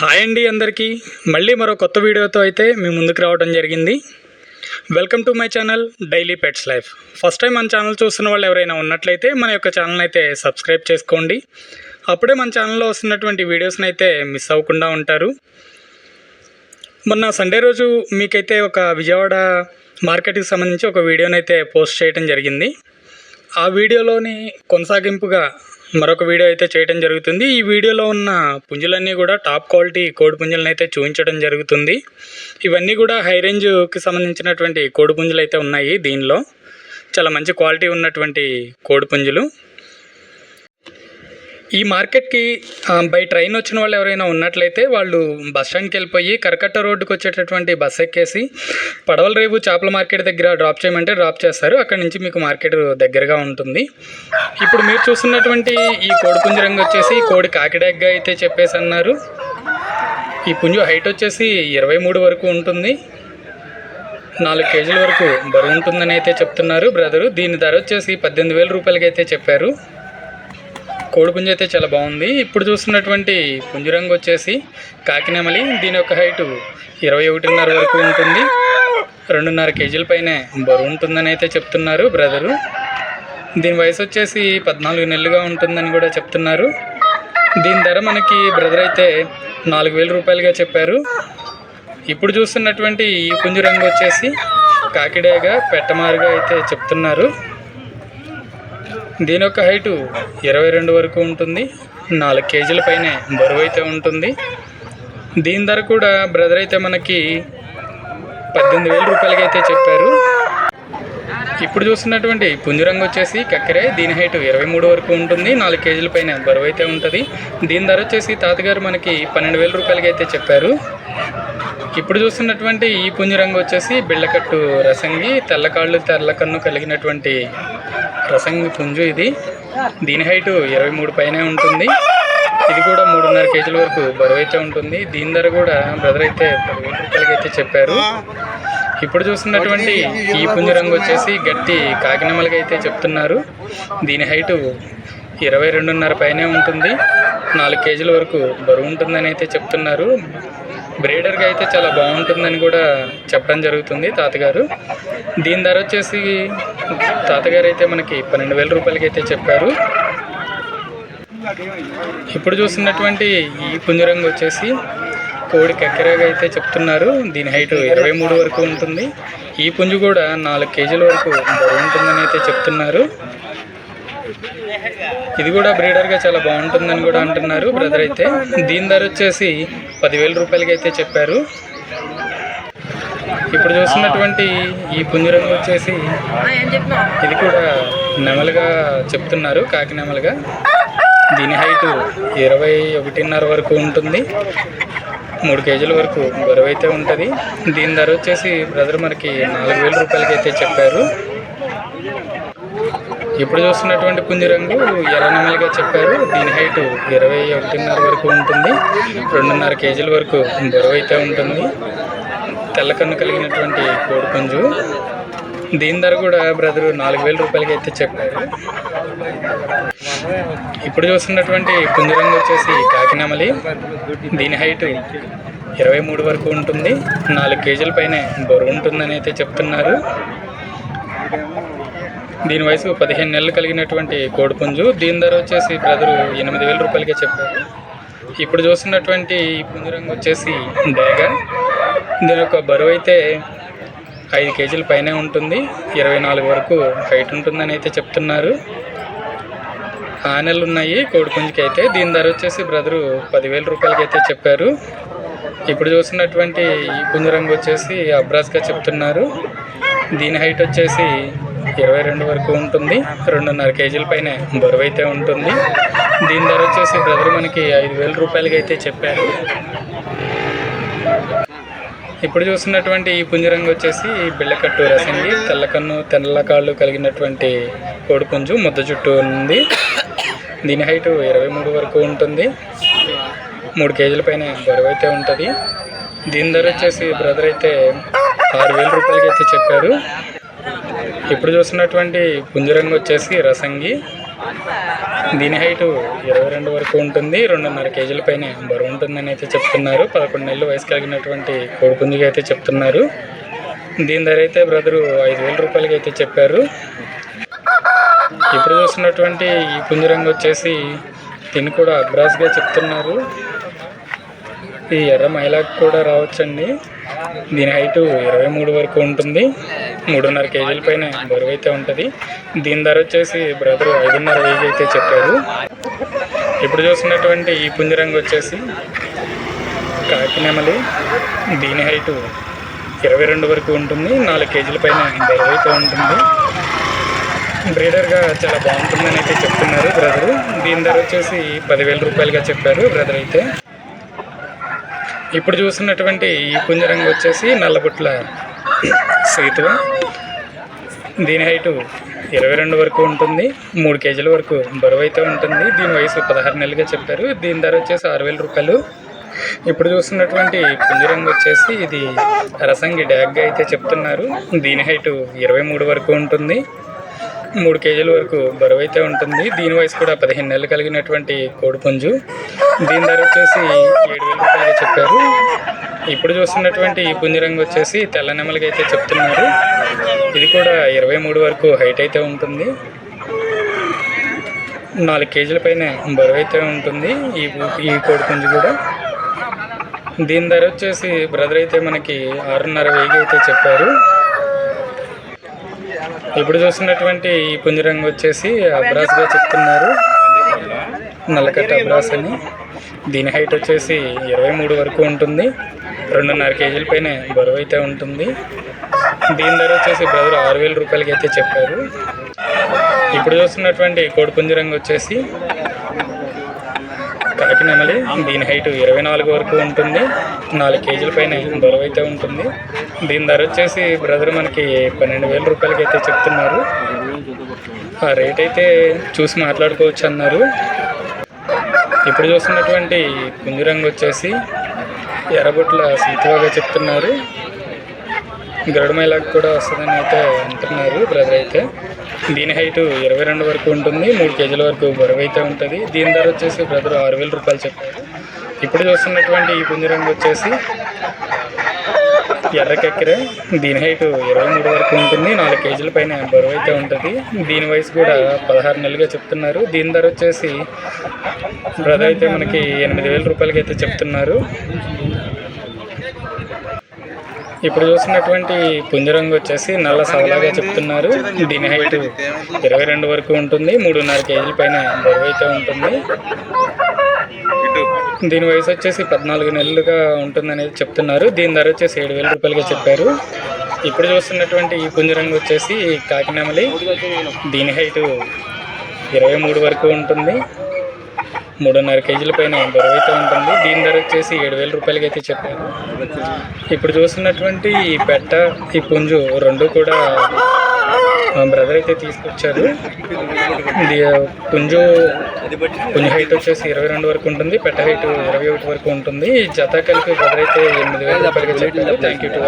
Hi అండి అందరికీ. మళ్ళీ మరో కొత్త వీడియోతో అయితే మీ ముందుకు రావడం జరిగింది. Welcome to my channel daily pets life first time మన ఛానల్ చూస్తున్న వాళ్ళు ఎవరైనా ఉన్నట్లయితే మన యొక్క ఛానల్ అయితే సబ్స్క్రైబ్ చేసుకోండి. అప్పుడే మన ఛానల్లో వస్తున్నటువంటి వీడియోస్ని అయితే మిస్ అవ్వకుండా ఉంటారు. మొన్న సండే రోజు మీకైతే ఒక విజయవాడ మార్కెట్కి సంబంధించి ఒక వీడియోని అయితే పోస్ట్ చేయడం జరిగింది. ఆ వీడియోలోని కొనసాగింపుగా మరొక వీడియో అయితే చేయడం జరుగుతుంది. ఈ వీడియోలో ఉన్న పుంజులన్నీ కూడా టాప్ క్వాలిటీ కోడి పుంజులను అయితే చూపించడం జరుగుతుంది. ఇవన్నీ కూడా హై రేంజ్కి సంబంధించినటువంటి కోడి పుంజులు అయితే ఉన్నాయి దీనిలో. చాలా మంచి క్వాలిటీ ఉన్నటువంటి కోడి పుంజులు. ఈ మార్కెట్కి బై ట్రైన్ వచ్చిన వాళ్ళు ఎవరైనా ఉన్నట్లయితే వాళ్ళు బస్ స్టాండ్కి వెళ్ళిపోయి కరకట్ట రోడ్డుకి వచ్చేటటువంటి బస్ ఎక్కేసి పడవల రేపు చేపల మార్కెట్ దగ్గర డ్రాప్ చేయమంటే డ్రాప్ చేస్తారు. అక్కడ నుంచి మీకు మార్కెట్ దగ్గరగా ఉంటుంది. ఇప్పుడు మీరు చూస్తున్నటువంటి ఈ కోడి పుంజరంగు వచ్చేసి కోడి కాకిడాగ్గా అయితే చెప్పేసి అన్నారు. ఈ పుంజు హైట్ వచ్చేసి ఇరవై మూడు వరకు ఉంటుంది. నాలుగు కేజీల వరకు బరువు ఉంటుందని అయితే చెప్తున్నారు బ్రదరు. దీని ధర వచ్చేసి పద్దెనిమిది వేల రూపాయలకి అయితే చెప్పారు. కోడి పుంజు అయితే చాలా బాగుంది. ఇప్పుడు చూస్తున్నటువంటి పుంజు రంగు వచ్చేసి కాకినెమలి. దీని యొక్క హైటు ఇరవై ఒకటిన్నర వరకు ఉంటుంది. రెండున్నర కేజీల పైనే బరువు ఉంటుందని అయితే చెప్తున్నారు బ్రదరు. దీని వయసు వచ్చేసి పద్నాలుగు నెలలుగా ఉంటుందని కూడా చెప్తున్నారు. దీని ధర మనకి బ్రదర్ అయితే నాలుగు వేల రూపాయలుగా చెప్పారు. ఇప్పుడు చూస్తున్నటువంటి ఈ పుంజు రంగు వచ్చేసి కాకిడేగా పెట్టమారుగా అయితే చెప్తున్నారు. దీని యొక్క హైటు ఇరవై రెండు వరకు ఉంటుంది. నాలుగు కేజీల పైనే బరువు అయితే ఉంటుంది. దీని ధర కూడా బ్రదర్ అయితే మనకి పద్దెనిమిది వేల రూపాయలకి అయితే చెప్పారు. ఇప్పుడు చూస్తున్నటువంటి పుంజురంగు వచ్చేసి కక్కరే. దీని హైట్ ఇరవై మూడు వరకు ఉంటుంది. నాలుగు కేజీల పైన బరువు అయితే ఉంటుంది. దీని ధర వచ్చేసి తాతగారు మనకి పన్నెండు వేల రూపాయలకి అయితే చెప్పారు. ఇప్పుడు చూస్తున్నటువంటి ఈ పుంజురంగు వచ్చేసి బిళ్ళకట్టు రసంగి తెల్లకాళ్ళు తెల్లకన్ను కలిగినటువంటి రసంగి పుంజు ఇది. దీని హైటు ఇరవై మూడు పైనే ఉంటుంది. ఇది కూడా మూడున్నర కేజీల వరకు బరువు అయితే ఉంటుంది. దీని ధర కూడా బ్రదర్ అయితే పదివేల రూపాయలకి అయితే చెప్పారు. ఇప్పుడు చూస్తున్నటువంటి ఈ పుంజు రంగు వచ్చేసి గట్టి కాకినెమలకి అయితే చెప్తున్నారు. దీని హైటు ఇరవై రెండున్నర పైనే ఉంటుంది. నాలుగు కేజీల వరకు బరువు ఉంటుందని అయితే చెప్తున్నారు. బ్రీడర్కి అయితే చాలా బాగుంటుందని కూడా చెప్పడం జరుగుతుంది తాతగారు. దీని ధర వచ్చేసి తాతగారు అయితే మనకి పన్నెండు వేల రూపాయలకి అయితే చెప్పారు. ఇప్పుడు చూస్తున్నటువంటి ఈ పుంజరంగు వచ్చేసి కోడి కక్కెరగా అయితే చెప్తున్నారు. దీని హైట్ ఇరవై మూడు వరకు ఉంటుంది. ఈ పుంజు కూడా నాలుగు కేజీల వరకు బాగుంటుందని ఉంటుందని అయితే చెప్తున్నారు. ఇది కూడా బ్రీడర్గా చాలా బాగుంటుందని కూడా అంటున్నారు బ్రదర్ అయితే. దీని ధర వచ్చేసి పదివేల రూపాయలకి అయితే చెప్పారు. ఇప్పుడు చూస్తున్నటువంటి ఈ పుంజరంగు వచ్చేసి ఇది కూడా నెమలుగా చెప్తున్నారు కాకి నెమలుగా. దీని హైట్ ఇరవై ఒకటిన్నర వరకు ఉంటుంది. మూడు కేజీల వరకు బరువు అయితే ఉంటుంది. దీని ధర వచ్చేసి బ్రదర్ మనకి నాలుగు వేల రూపాయలకి అయితే చెప్పారు. ఇప్పుడు చూస్తున్నటువంటి పుంజరంగు ఎర్ర చెప్పారు. దీని హైట్ ఇరవై ఒకటిన్నర వరకు ఉంటుంది. రెండున్నర కేజీల వరకు బరువు అయితే ఉంటుంది. తెల్లకన్ను కలిగినటువంటి కోడి పుంజు. దీని ధర కూడా బ్రదరు నాలుగు వేల రూపాయలకి అయితే చెప్పారు. ఇప్పుడు చూస్తున్నటువంటి పుంజరంగు వచ్చేసి కాకినమలి. దీని హైట్ ఇరవై మూడు వరకు ఉంటుంది. నాలుగు కేజీల పైనే బరువు ఉంటుందని అయితే చెప్తున్నారు. దీని వయసు పదిహేను నెలలు కలిగినటువంటి కోడిపుంజు. దీని ధర వచ్చేసి బ్రదరు ఎనిమిది వేల రూపాయలకే చెప్పారు. ఇప్పుడు చూస్తున్నటువంటి ఈ పుంజరంగు వచ్చేసి డేగ. దీని యొక్క బరువు అయితే ఐదు కేజీల పైనే ఉంటుంది. ఇరవై నాలుగు వరకు హైట్ ఉంటుందని అయితే చెప్తున్నారు. ఆనెలు ఉన్నాయి కోడిపుంజుకి అయితే. దీని ధర వచ్చేసి బ్రదరు పదివేల రూపాయలకి అయితే చెప్పారు. ఇప్పుడు చూస్తున్నటువంటి ఈ పుంజరంగు వచ్చేసి అబ్రాస్గా చెప్తున్నారు. దీని హైట్ వచ్చేసి ఇరవై రెండు వరకు ఉంటుంది. రెండున్నర కేజీల పైన బరువు అయితే ఉంటుంది. దీని ధర వచ్చేసి బ్రదర్ మనకి ఐదు వేల రూపాయలకి అయితే చెప్పారు. ఇప్పుడు చూస్తున్నటువంటి ఈ పుంజరంగు వచ్చేసి బిళ్ళకట్టు రసంగి. తెల్లకన్ను తెల్లకాళ్ళు కలిగినటువంటి కోడిపుంజు ముద్ద చుట్టూ ఉంది. దీని హైట్ ఇరవై మూడు వరకు ఉంటుంది. మూడు కేజీల పైన బరువు అయితే ఉంటుంది. దీని ధర వచ్చేసి బ్రదర్ అయితే ఆరు వేల రూపాయలకి అయితే చెప్పారు. ఇప్పుడు చూసినటువంటి పుంజరంగు వచ్చేసి రసంగి. దీని హైటు ఇరవై రెండు వరకు ఉంటుంది. రెండున్నర కేజీల పైన బరువు ఉంటుందని అయితే చెప్తున్నారు. పదకొండు నెలలు వయసు కలిగినటువంటి కోడిపుంజిగా అయితే చెప్తున్నారు. దీని ధర అయితే బ్రదరు ఐదు వేల రూపాయలకి అయితే చెప్పారు. ఇప్పుడు చూసినటువంటి ఈ పుంజరంగు వచ్చేసి దీన్ని కూడా అబ్రాస్గా చెప్తున్నారు. ఈ ఎర్ర మైలాకు కూడా రావచ్చండి. దీని హైటు ఇరవై మూడు వరకు ఉంటుంది. మూడున్నర కేజీల పైన బరువు అయితే ఉంటుంది. దీని ధర వచ్చేసి బ్రదర్ ఐదున్నర వెయ్యి అయితే చెప్పారు. ఇప్పుడు చూస్తున్నటువంటి ఈ పుంజరంగు వచ్చేసి కాకినెమలి దీని హైటు ఇరవై రెండు వరకు ఉంటుంది. నాలుగు కేజీల పైన బరువు అయితే ఉంటుంది బ్రీడర్గా చాలా బాగుంటుందని అయితే చెప్తున్నారు బ్రదరు దీని ధర వచ్చేసి పదివేల రూపాయలుగా చెప్పారు బ్రదర్ అయితే. ఇప్పుడు చూసినటువంటి ఈ పుంజరంగు వచ్చేసి నల్లబుట్ల సీతువ దీని హైటు ఇరవై రెండు వరకు ఉంటుంది మూడు కేజీల వరకు బరువు అయితే ఉంటుంది. దీని వయసు పదహారు నెలలుగా చెప్పారు. దీని ధర వచ్చేసి ఆరు వేల రూపాయలు. ఇప్పుడు చూస్తున్నటువంటి పుంజరంగు వచ్చేసి ఇది రసంగి డ్యాగ్గా అయితే చెప్తున్నారు. దీని హైటు ఇరవై మూడు వరకు ఉంటుంది. మూడు కేజీల వరకు బరువు అయితే ఉంటుంది. దీని వయసు కూడా పదిహేను నెలలు కలిగినటువంటి కోడిపుంజు దీని ధర వచ్చేసి ఏడు వేల రూపాయలు చెప్పారు. ఇప్పుడు చూస్తున్నటువంటి ఈ పుంజరంగు వచ్చేసి తెల్ల నెమలికి అయితే చెప్తున్నారు. ఇది కూడా ఇరవై మూడు వరకు హైట్ అయితే ఉంటుంది. నాలుగు కేజీల పైన బరువు అయితే ఉంటుంది ఈ ఈ కోడిపుంజు కూడా. దీని ధర వచ్చేసి బ్రదర్ అయితే మనకి ఆరున్నర వెయ్యి అయితే చెప్పారు. ఇప్పుడు చూసినటువంటి ఈ పుంజరంగు వచ్చేసి అబ్రాస్గా చెప్తున్నారు. నల్లకట్ట అబ్రాస్ అని. దీని హైట్ వచ్చేసి ఇరవై మూడు వరకు ఉంటుంది. రెండున్నర కేజీల పైన బరువు అయితే ఉంటుంది. దీని ధర వచ్చేసి బ్రదర్ ఆరు వేల రూపాయలకి అయితే చెప్పారు. ఇప్పుడు చూస్తున్నటువంటి కోడి పుంజరంగు వచ్చేసి కాకినెమలి దీని హైట్ ఇరవై నాలుగు వరకు ఉంటుంది. నాలుగు కేజీల పైన బరువు అయితే ఉంటుంది. దీని ధర వచ్చేసి బ్రదర్ మనకి పన్నెండు వేల రూపాయలకి అయితే చెప్తున్నారు. ఆ రేట్ అయితే చూసి మాట్లాడుకోవచ్చు అన్నారు. ఇప్పుడు చూస్తున్నటువంటి పుంజరంగు వచ్చేసి ఎర్రబొట్ల సీతువాగా చెప్తున్నారు. గరుడమైలాగా కూడా వస్తుందని అయితే అంటున్నారు బ్రదర్ అయితే. దీని హైట్ ఇరవై రెండు వరకు ఉంటుంది మూడు కేజీల వరకు బరువు అయితే ఉంటుంది. దీని ధర వచ్చేసి బ్రదర్ ఆరు వేల రూపాయలు చెప్పారు. ఇప్పుడు చూస్తున్నటువంటి ఈ పుంజరంగు వచ్చేసి ఎర్రకెక్కిరే. దీని హైట్ ఇరవై మూడు వరకు ఉంటుంది నాలుగు కేజీల పైన బరువు అయితే ఉంటుంది. దీని వయసు కూడా పదహారు నెలలుగా చెప్తున్నారు. దీని ధర వచ్చేసి బ్రదర్ అయితే మనకి ఎనిమిది వేల రూపాయలకి అయితే చెప్తున్నారు. ఇప్పుడు చూసినటువంటి పుంజరంగు వచ్చేసి నల్ల సవలాగా చెప్తున్నారు. దీని హైట్ ఇరవై రెండు వరకు ఉంటుంది. మూడున్నర కేజీల పైన బరువు అయితే ఉంటుంది. దీని వయసు వచ్చేసి పద్నాలుగు నెలలుగా ఉంటుందనేది చెప్తున్నారు. దీని ధర వచ్చేసి ఏడు వేల రూపాయలుగా చెప్పారు. ఇప్పుడు చూస్తున్నటువంటి ఈ పుంజరంగు వచ్చేసి కాకినామలి. దీని హైట్ ఇరవై మూడు వరకు ఉంటుంది. మూడున్నర కేజీల పైన బరువు అయితే ఉంటుంది. దీని ధర వచ్చేసి ఏడు వేల రూపాయలకి అయితే చెప్పారు. ఇప్పుడు చూస్తున్నటువంటి ఈ పెట్ట ఈ పుంజు రెండు కూడా మా బ్రదర్ అయితే తీసుకొచ్చారు. ఇది పుంజు పుంజు హైట్ వచ్చేసి ఇరవై రెండు వరకు ఉంటుంది. పెట్ట హైట్ ఇరవై ఒకటి వరకు ఉంటుంది. జత కలిపి బ్రదర్ అయితే ఎనిమిది వేల రూపాయలకి చెప్పారు. Thank you to